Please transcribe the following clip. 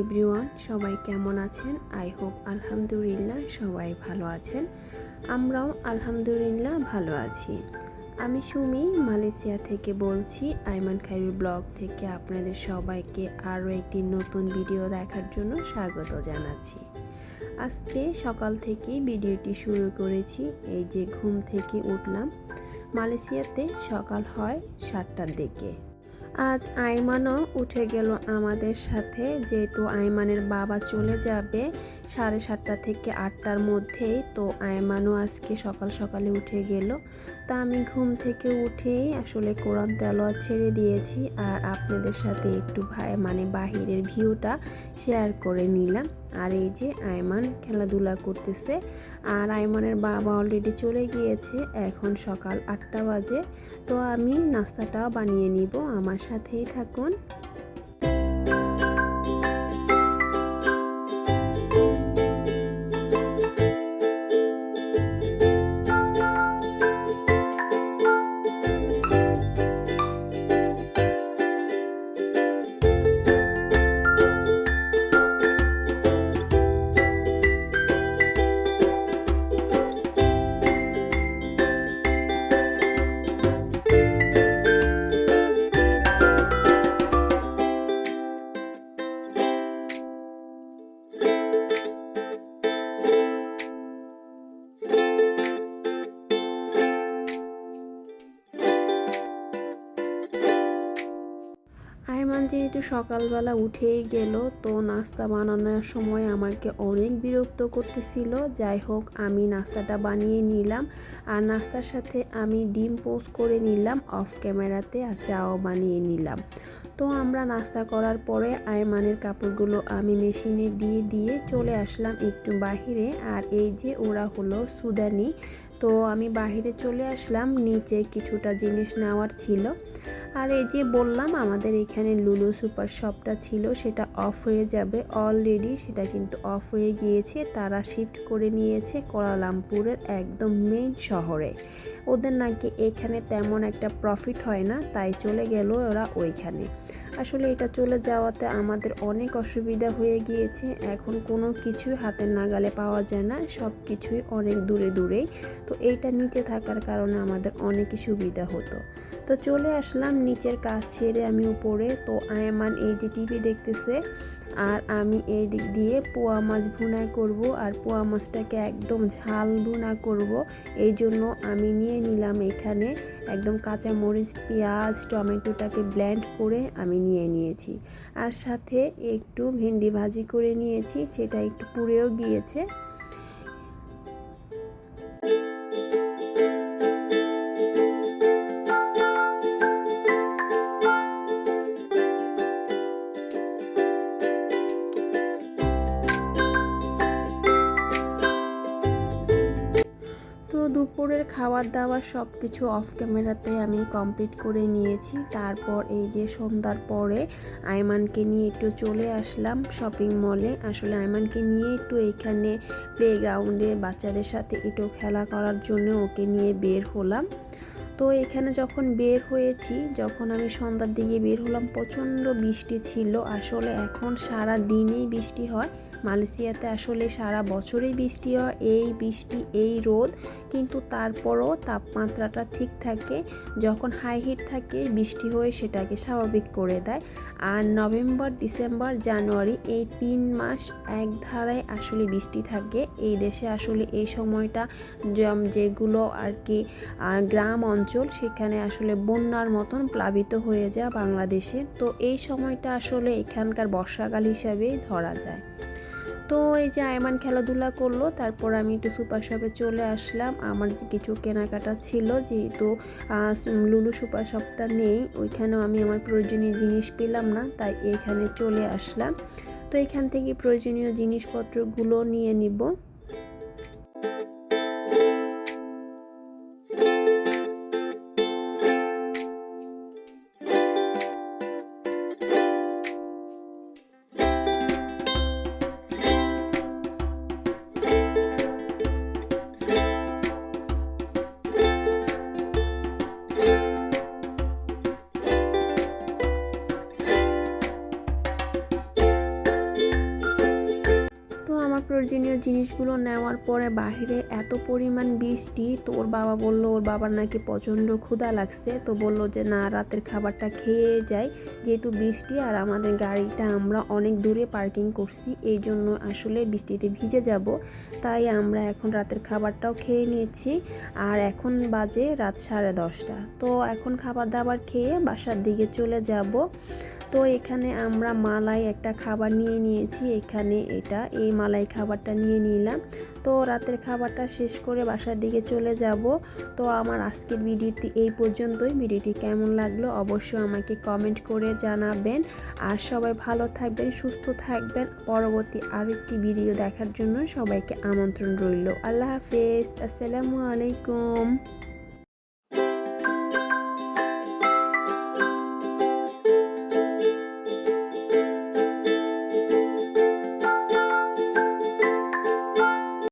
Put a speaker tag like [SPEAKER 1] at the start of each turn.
[SPEAKER 1] Everyone, সবাই কেমন আছেন? আই হোপ আলহামদুলিল্লাহ সবাই ভালো আছেন। আমরাও আলহামদুলিল্লাহ ভালো আছি। আমি সুমি, মালয়েশিয়া থেকে বলছি। আইমান খাইরুল ব্লগ থেকে আপনাদের সবাইকে আরও একটি নতুন ভিডিও দেখার জন্য স্বাগত জানাচ্ছি। আজকে সকাল থেকেই ভিডিওটি শুরু করেছি। এই যে ঘুম থেকে উঠলাম, মালয়েশিয়াতে সকাল হয় সাতটার দিকে। আজ আইমানও উঠে গেল আমাদের সাথে যেহেতু আইমানের বাবা চলে যাবে সাড়ে সাতটা থেকে আটটার মধ্যেই তো আয়মানও আজকে সকাল সকালে উঠে গেল। তা আমি ঘুম থেকে উঠেই আসলে কোরআন তেলোয়া ছেড়ে দিয়েছি আর আপনাদের সাথে একটু ভাই মানে বাহিরের ভিউটা শেয়ার করে নিলাম। আর এই যে আয়মান খেলাধুলা করতেছে আর আয়মানের বাবা অলরেডি চলে গিয়েছে, এখন সকাল আটটা বাজে। তো আমি নাস্তাটাও বানিয়ে নিব, আমার সাথেই থাকুন। যেহেতু সকালবেলা উঠেই গেল, তো নাস্তা বানানোর সময় আমাকে অনেক বিরক্ত করতেছিল। যাই হোক, আমি নাস্তাটা বানিয়ে নিলাম আর নাস্তার সাথে আমি ডিম পোস্ট করে নিলাম অফ ক্যামেরাতে আর চাও বানিয়ে নিলাম। তো আমরা নাস্তা করার পরে আয়মানের কাপড়গুলো আমি মেশিনে দিয়ে দিয়ে চলে আসলাম একটু বাহিরে। আর এই যে ওরা হলো সুদানি তো আমি বাহিরে চলে আসলাম, নিচে কিছুটা জিনিস নেওয়ার ছিল। আর এই যে বললাম, আমাদের এখানে লুলু সুপার শপটা ছিল, সেটা অফ হয়ে যাবে অলরেডি সেটা কিন্তু অফ হয়ে গিয়েছে, তারা শিফট করে নিয়েছে কোয়ালালামপুরের একদম মেইন শহরে। ওদের নাকি এখানে তেমন একটা প্রফিট হয় না, তাই চলে গেল ওরা ওইখানে। আসলে এটা চলে যাওয়াতে আমাদের অনেক অসুবিধা হয়ে গিয়েছে। এখন কোনো কিছুই হাতের নাগালে পাওয়া যায় না সব কিছুই অনেক দূরে দূরেই। তো এইটা নিচে থাকার কারণে আমাদের অনেকই সুবিধা হতো। তো চলে আসলাম নিচের কাজ ছেড়ে আমি উপরে। তো আয়মান এই যে টিভি দেখতেছে আর আমি এই দিক দিয়ে পোয়া মাছ ভুনা করব আর পোয়া মাছটাকে একদম ঝাল ভুনা করব। এই জন্য আমি নিয়ে নিলাম এখানে একদম কাঁচা মরিচ, পেঁয়াজ, টমেটোটাকে ব্ল্যান্ড করে আমি নিয়ে নিয়েছি। আর সাথে একটু ভেন্ডি ভাজি করে নিয়েছি, সেটা একটু পুড়েও গিয়েছে। দুপুরের খাবার দাবার সব কিছু অফ ক্যামেরাতে আমি কমপ্লিট করে নিয়েছি। তারপর এই যে সন্ধ্যার পরে আয়মানকে নিয়ে একটু চলে আসলাম শপিং মলে আসলে আয়মানকে নিয়ে একটু এখানে প্লেগ্রাউন্ডে বাচ্চাদের সাথে একটু খেলা করার জন্য ওকে নিয়ে বের হলাম। তো এখানে যখন বের হয়েছি, যখন আমি সন্ধ্যার দিকে বের হলাম প্রচণ্ড বৃষ্টি ছিল। আসলে এখন সারা দিনেই বৃষ্টি হয়। মালয়েশিয়াতে আসলে সারা বছরই বৃষ্টি হয়, এই বৃষ্টি, এই রোদ, কিন্তু তারপরও তাপমাত্রাটা ঠিক থাকে। যখন হাই হিট থাকে, বৃষ্টি হয়ে সেটাকে স্বাভাবিক করে দেয়। আর নভেম্বর, ডিসেম্বর, জানুয়ারি এই তিন মাস এক ধারায় আসলে বৃষ্টি থাকে। এই দেশে আসলে এই সময়টা যেগুলো আর কি গ্রাম অঞ্চল, সেখানে আসলে বন্যার মতন প্লাবিত হয়ে যায় বাংলাদেশে। তো এই সময়টা আসলে এখানকার বর্ষাকাল হিসাবে ধরা যায়। তো এই যে আয়মান খেলাধুলা করল, তারপর আমি একটু সুপার শপে চলে আসলাম। আমার কিছু কেনাকাটা ছিল, যেহেতু লুলু সুপার শপটা নেই, ওইখানেও আমি আমার প্রয়োজনীয় জিনিস পেলাম না, তাই এখানে চলে আসলাম। তো এখান থেকে প্রয়োজনীয় জিনিসপত্রগুলো নিয়ে নিব। প্রয়োজনীয় জিনিসগুলো নেওয়ার পরে বাইরে এত পরিমাণ বৃষ্টি তো ওর বাবা বলল, ওর বাবার নাকি প্রচণ্ড ক্ষুধা লাগছে। তো বলল যে, না, রাতের খাবারটা খেয়ে যাই, যেহেতু বৃষ্টি আর আমাদের গাড়িটা আমরা অনেক দূরে পার্কিং করছি, এই জন্য আসলে বৃষ্টিতে ভিজে যাব। তাই আমরা এখন রাতের খাবারটাও খেয়ে নিয়েছি আর এখন বাজে রাত সাড়ে দশটা। তো এখন খাবার দাবার খেয়ে বাসার দিকে চলে যাব। তো এখানে আমরা মালাই একটা খাবার নিয়ে নিয়েছি। এখানে এটা, এই মালাই খাবারটা নিয়ে নিলাম। তো রাতের খাবারটা শেষ করে বাসার দিকে চলে যাব। তো আমার আজকের ভিডিওটি এই পর্যন্তই। ভিডিওটি কেমন লাগল অবশ্যই আমাকে কমেন্ট করে জানাবেন। আর সবাই ভালো থাকবেন, সুস্থ থাকবেন। পরবর্তী আরেকটি ভিডিও দেখার জন্য সবাইকে আমন্ত্রণ রইল। আল্লাহ হাফেজ। আসসালামু আলাইকুম।